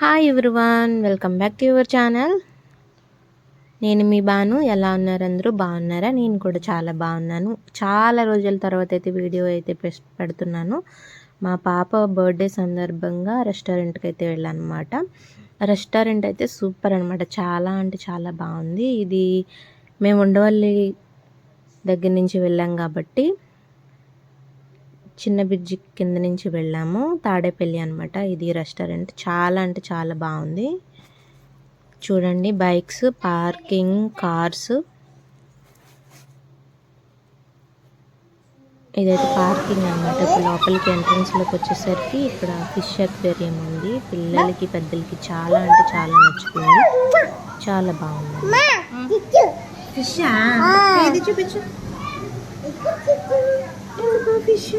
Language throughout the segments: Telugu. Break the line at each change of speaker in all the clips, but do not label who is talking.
Hi everyone welcome back to your channel నేను మీ బాను ఎలా ఉన్నారు అందరూ? బాగున్నారా? నేను కూడా చాలా బాగున్నాను. చాలా రోజుల తర్వాత అయితే వీడియో అయితే పెడుతున్నాను. మా పాప బర్త్డే సందర్భంగా రెస్టారెంట్కి అయితే వెళ్ళాను అనమాట రెస్టారెంట్ అయితే సూపర్ అనమాట చాలా అంటే చాలా బాగుంది. ఇది మేము ఉండవల్లి దగ్గర నుంచి వెళ్ళాం కాబట్టి చిన్న బ్రిడ్జి కింద నుంచి వెళ్ళాము. తాడేపల్లి అనమాట ఇది రెస్టారెంట్. చాలా అంటే చాలా బాగుంది. చూడండి బైక్స్ పార్కింగ్ కార్స్. ఇదైతే పార్కింగ్ అనమాట ఇప్పుడు లోపలికి ఎంట్రన్స్లోకి వచ్చేసరికి ఇక్కడ ఫిష్ అక్వేరియం ఉంది. పిల్లలకి పెద్దలకి చాలా అంటే చాలా నచ్చుతుంది. చాలా బాగుంది. ఫిష్? చూపించు? ఫిష్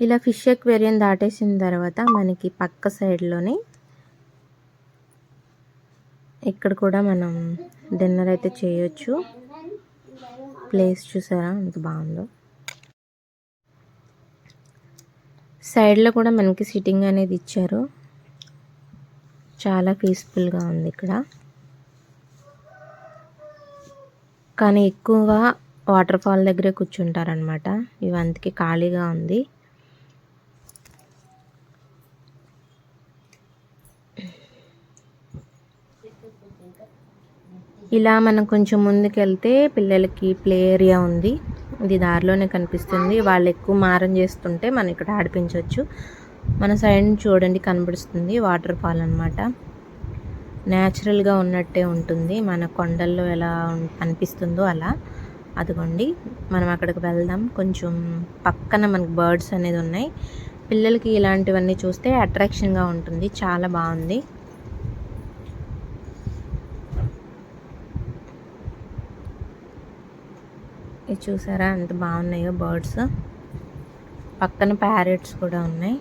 ఇలా ఫిష్ ఎక్వేరియం దాటేసిన తర్వాత మనకి పక్క సైడ్లోనే ఇక్కడ కూడా మనం డిన్నర్ అయితే చేయొచ్చు. ప్లేస్ చూసారా? ఎంత బాగుందో. సైడ్లో కూడా మనకి సిట్టింగ్ అనేది ఇచ్చారు. చాలా పీస్ఫుల్గా ఉంది ఇక్కడ. కానీ ఎక్కువగా వాటర్ ఫాల్ దగ్గరే కూర్చుంటారనమాట ఇవంతకి ఖాళీగా ఉంది. ఇలా మనం కొంచెం ముందుకు వెళ్తే పిల్లలకి ప్లే ఏరియా ఉంది. ఇది దారిలోనే కనిపిస్తుంది. వాళ్ళు ఎక్కువ మారం చేస్తుంటే మనం ఇక్కడ ఆడిపించవచ్చు. మన సైడ్ చూడండి కనబడుస్తుంది వాటర్ ఫాల్ అనమాట న్యాచురల్గా ఉన్నట్టే ఉంటుంది. మన కొండల్లో ఎలా అనిపిస్తుందో అలా. అదిగోండి. మనం అక్కడికి వెళ్దాం. కొంచెం పక్కన మనకు బర్డ్స్ అనేది ఉన్నాయి. పిల్లలకి ఇలాంటివన్నీ చూస్తే అట్రాక్షన్గా ఉంటుంది. చాలా బాగుంది. ఇది చూసారా? ఎంత బాగున్నాయో బర్డ్స్. పక్కన ప్యారెట్స్ కూడా ఉన్నాయి.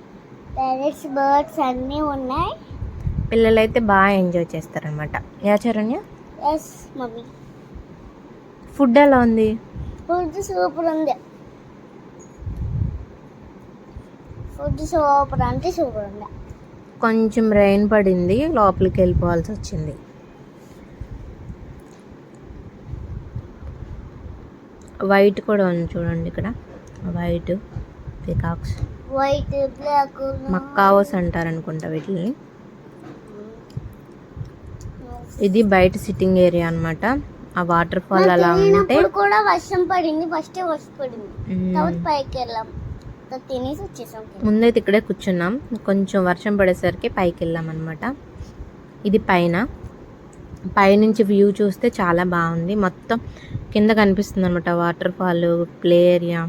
ప్యారెట్స్ బర్డ్స్ అన్నీ ఉన్నాయి.
పిల్లలు అయితే బాగా ఎంజాయ్ చేస్తారనమాట yeah Charanya?
Yes mummy.
Food ఎలా ఉంది?
ఫుడ్ సూపర్ ఉంది. ఫుడ్ సూపర్ అంటే సూపర్ ఉంది.
కొంచెం రెయిన్ పడింది లోపలికి వెళ్ళిపోవాల్సి వచ్చింది. వైట్ కూడా ఉంది చూడండి ఇక్కడ. White peacocks.
White black
macaws అంటారు అనుకుంటా వీటిని. ఇది బయట సిట్టింగ్ ఏరియా అనమాట ఆ వాటర్ ఫాల్ అలా ఉంటే
కూడా వర్షం పడింది ఫస్ట్ వర్షం పడింది. తర్వాత పైకి వెళ్ళాం తినేసి వచ్చేసాం
ముందైతే ఇక్కడే కూర్చున్నాం. కొంచెం వర్షం పడేసరికి పైకి వెళ్ళాం అనమాట ఇది పైన. పైనుంచి వ్యూ చూస్తే చాలా బాగుంది. మొత్తం కింద కనిపిస్తుంది అనమాట వాటర్ ఫాల్ ప్లే ఏరియా.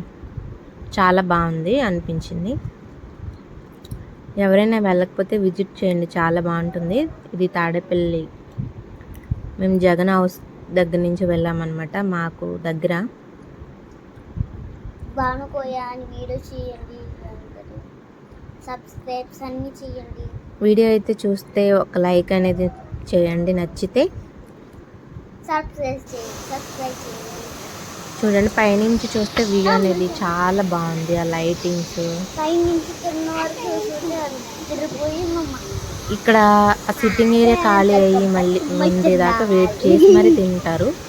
చాలా బాగుంది అనిపించింది. ఎవరైనా వెళ్ళకపోతే విజిట్ చేయండి. చాలా బాగుంటుంది. ఇది తాడేపల్లి. మేము జగన్ హౌస్ దగ్గర నుంచి వెళ్ళామన్నమాట మాకు దగ్గర.
వీడియో
అయితే చూస్తే ఒక లైక్ అనేది చేయండి. నచ్చితే చూడండి పైనుంచి చూస్తే వ్యూ అనేది చాలా బాగుంది. ఆ లైటింగ్స్ ఇక్కడ ఆ సిట్టింగ్ ఏరియా ఖాళీ అయ్యి మళ్ళీ ముందే దాకా వెయిట్ చేసి మరి తింటారు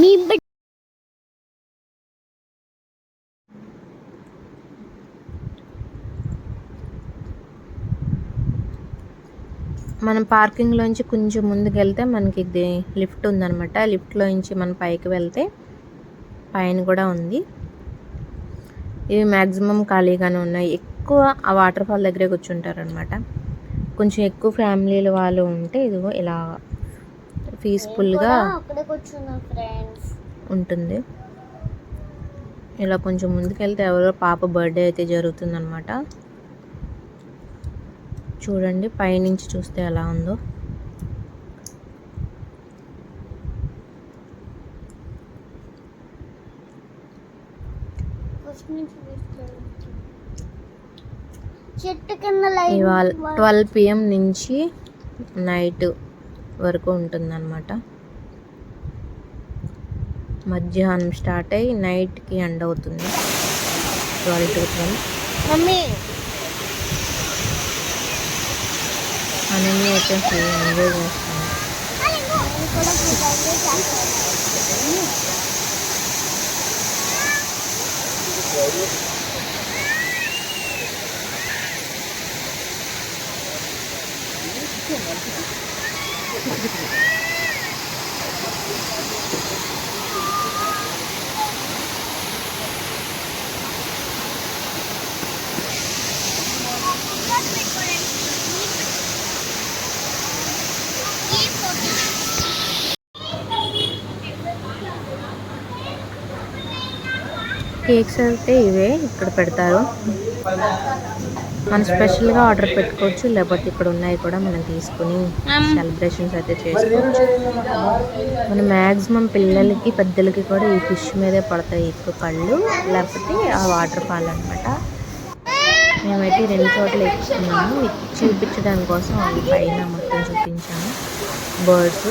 మీ
మనం పార్కింగ్లోంచి కొంచెం ముందుకు వెళ్తే మనకి ఇది లిఫ్ట్ ఉందనమాట లిఫ్ట్లోంచి మనం పైకి వెళ్తే పైన కూడా ఉంది. ఇవి మ్యాక్సిమం ఖాళీగానే ఉన్నాయి. ఎక్కువ ఆ వాటర్ ఫాల్ దగ్గరే కూర్చుంటారు అనమాట కొంచెం ఎక్కువ ఫ్యామిలీల వాళ్ళు ఉంటే ఇదిగో ఇలా పీస్ఫుల్గా ఉంటుంది. ఇలా కొంచెం ముందుకెళ్తే ఎవరో పాప బర్త్డే అయితే జరుగుతుందనమాట చూడండి పైనుంచి చూస్తే ఎలా ఉందో.
చెట్టు కింద
ఇవాళ ట్వెల్వ్ పిఎం నుంచి నైట్ వరకు ఉంటుందన్నమాట. మధ్యాహ్నం స్టార్ట్ అయ్యి నైట్కి ఎండ్ అవుతుంది. Twelve to twelve
mummy
Ananya అయితే ఫుల్ ఎంజాయ్ చేస్తుంది
కూడా ఫుల్
కేక్స్ అయితే ఇవే ఇక్కడ పెడతారు. మనం స్పెషల్గా ఆర్డర్ పెట్టుకోవచ్చు లేకపోతే ఇక్కడ ఉన్నాయి కూడా మనం తీసుకుని సెలబ్రేషన్స్ అయితే చేసుకోవచ్చు. మన మ్యాక్సిమం పిల్లలకి పెద్దలకి కూడా ఈ ఫిష్ మీదే పడతాయి ఎక్కువ కళ్ళు లేకపోతే ఆ వాటర్ ఫాల్ అనమాట మేమైతే రెండు చోట్ల ఎక్కుతున్నాము చూపించడం కోసం అవి పైన మొత్తం చూపించాము.
Birds.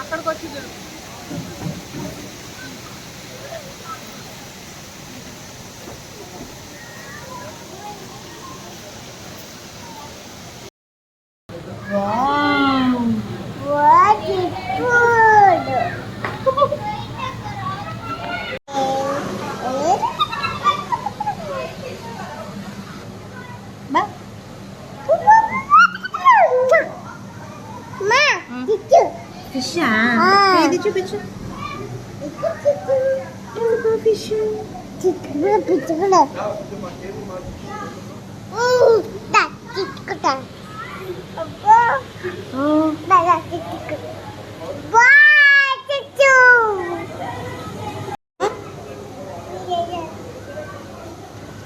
అక్కడికి వచ్చి
Fisha. Ah. Ah.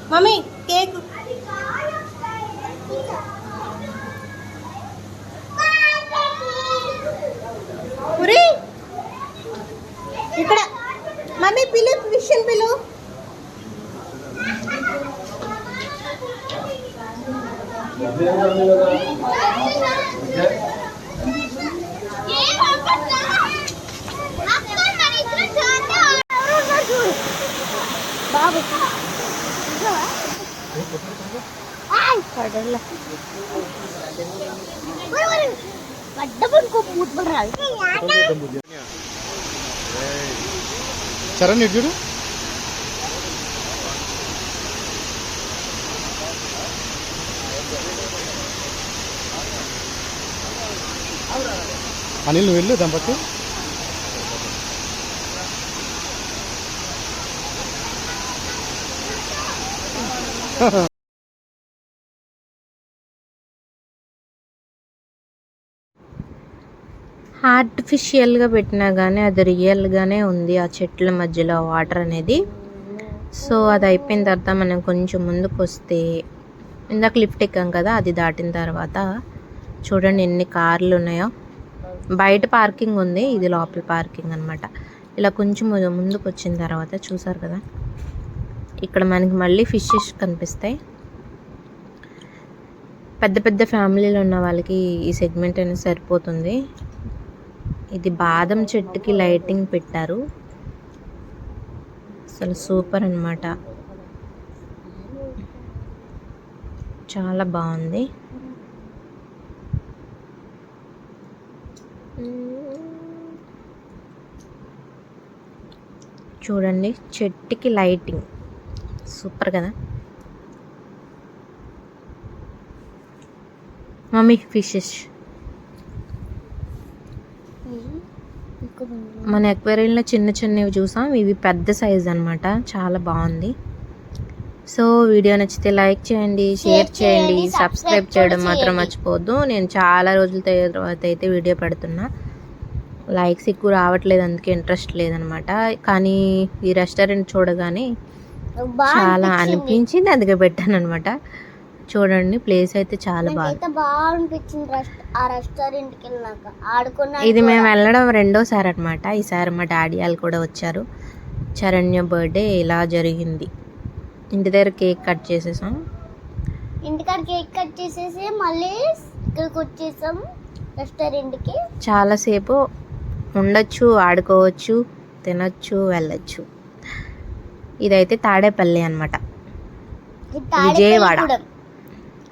Mommy,
cake.
పడల.
చరణ్ ఇటు చూడు. అనిల్ నువ్వు వెళ్ళు దంపతి
ఆర్టిఫిషియల్గా పెట్టినా కానీ అది రియల్గానే ఉంది ఆ చెట్ల మధ్యలో వాటర్ అనేది. సో అది అయిపోయిన తర్వాత మనం కొంచెం ముందుకు వస్తే ఇందాక లిఫ్ట్ ఎక్కాం కదా అది దాటిన తర్వాత చూడండి ఎన్ని కార్లు ఉన్నాయో. బయట పార్కింగ్ ఉంది ఇది లోపల పార్కింగ్ అనమాట ఇలా కొంచెం ముందుకు వచ్చిన తర్వాత చూసారు కదా? ఇక్కడ మనకి మళ్ళీ ఫిషెస్ కనిపిస్తాయి. పెద్ద పెద్ద ఫ్యామిలీలు ఉన్న వాళ్ళకి ఈ సెగ్మెంట్ అనేది సరిపోతుంది. ఇది బాదం చెట్టుకి లైటింగ్ పెట్టారు. అసలు సూపర్ అన్నమాట. చాలా బాగుంది. చూడండి చెట్టుకి లైటింగ్. సూపర్ కదా? మమ్మీ ఫిషెస్ మన ఎక్వేరియంలో చిన్న చిన్నవి చూసాం. ఇవి పెద్ద సైజ్ అన్నమాట. చాలా బాగుంది. సో వీడియో నచ్చితే లైక్ చేయండి షేర్ చేయండి సబ్స్క్రైబ్ చేయడం మాత్రం. మర్చిపోవద్దు. నేను చాలా రోజుల తర్వాత అయితే వీడియో పెడుతున్నా. లైక్స్ ఎక్కువ రావట్లేదు అందుకే ఇంట్రెస్ట్ లేదనమాట కానీ ఈ రెస్టారెంట్ చూడగానే చాలా అనిపించింది. అందుకే పెట్టాను అనమాట చూడండి ప్లేస్ అయితే చాలా బాగుంది.
బాగా ఆడుకున్నా
ఇది మేము వెళ్ళడం రెండోసారి అనమాట ఈసారి మా డాడీ వాళ్ళు కూడా వచ్చారు. చరణ్య బర్త్డే ఇలా జరిగింది. ఇంటి దగ్గర కేక్ కట్ చేసేసాం.
ఇంటికాడ కేక్ కట్ చేసేసి మళ్ళీ ఇక్కడికి వచ్చేసాం రెస్టారెంట్కి
చాలాసేపు ఉండొచ్చు ఆడుకోవచ్చు తినొచ్చు వెళ్ళొచ్చు. ఇదైతే తాడేపల్లి అనమాట విజయవాడ.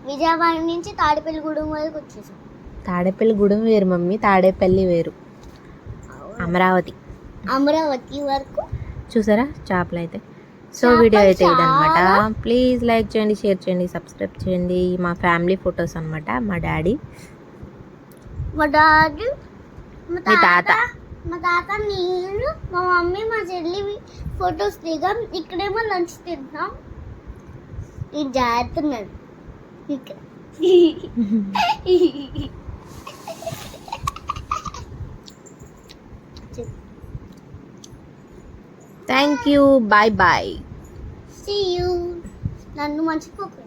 విజయవాడ నుంచి తాడేపల్లిగూడెం వరకు వచ్చేసాం.
తాడేపల్లి గూడెం వేరు మమ్మీ తాడేపల్లి వేరు. అమరావతి.
అమరావతి వరకు.
చూసారా? చేపలు అయితే. సో వీడియో అయితే ఇదనమాట ప్లీజ్ లైక్ చేయండి షేర్ చేయండి సబ్స్క్రైబ్ చేయండి. మా ఫ్యామిలీ ఫొటోస్ అన్నమాట మా డాడీ.
మా డాడీ మీ
తాత.
మా తాత నేను మా మమ్మీ మా చెల్లి ఫొటోస్ దిగాం. ఇక్కడేమో లంచ్ తింటాం జాగ్రత్తన్నాడు ఇక్కడ
thank you bye bye
See you. నన్ను మర్చిపోకండి